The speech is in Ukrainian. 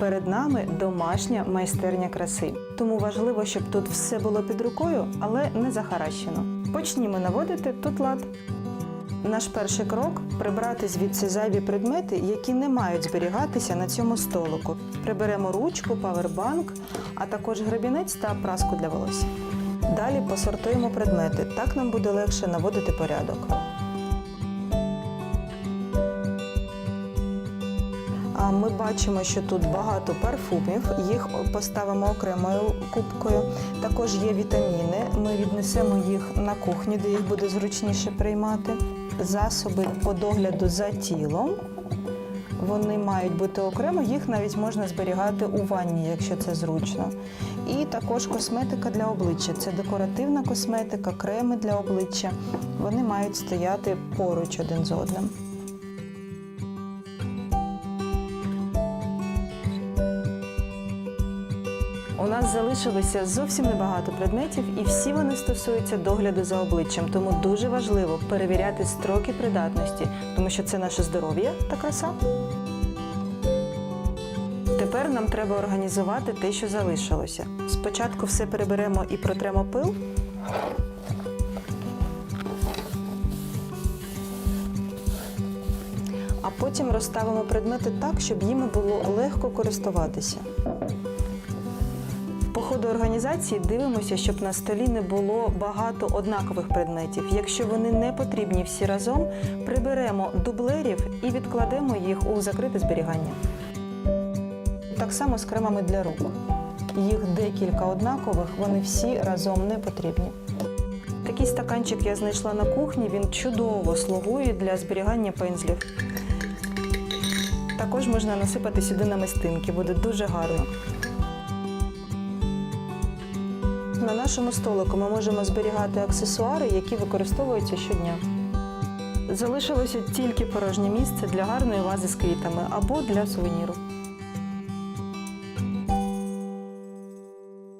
Перед нами домашня майстерня краси. Тому важливо, щоб тут все було під рукою, але не захаращено. Почнімо наводити тут лад. Наш перший крок прибрати звідси зайві предмети, які не мають зберігатися на цьому столику. Приберемо ручку, павербанк, а також гребінець та праску для волосся. Далі посортуємо предмети. Так нам буде легше наводити порядок. Ми бачимо, що тут багато парфумів. Їх поставимо окремою кубкою. Також є вітаміни. Ми віднесемо їх на кухню, де їх буде зручніше приймати. Засоби по догляду за тілом. Вони мають бути окремо, їх навіть можна зберігати у ванні, якщо це зручно. І також косметика для обличчя. Це декоративна косметика, креми для обличчя. Вони мають стояти поруч один з одним. У нас залишилося зовсім небагато предметів, і всі вони стосуються догляду за обличчям. Тому дуже важливо перевіряти строки придатності, тому що це наше здоров'я та краса. Тепер нам треба організувати те, що залишилося. Спочатку все переберемо і протремо пил. А потім розставимо предмети так, щоб їми було легко користуватися. Ходу організації дивимося, щоб на столі не було багато однакових предметів. Якщо вони не потрібні всі разом, приберемо дублерів і відкладемо їх у закрите зберігання. Так само з кремами для рук. Їх декілька однакових, вони всі разом не потрібні. Такий стаканчик я знайшла на кухні, він чудово слугує для зберігання пензлів. Також можна насипати сюди намистинки, буде дуже гарно. На нашому столику ми можемо зберігати аксесуари, які використовуються щодня. Залишилося тільки порожнє місце для гарної вази з квітами або для сувеніру.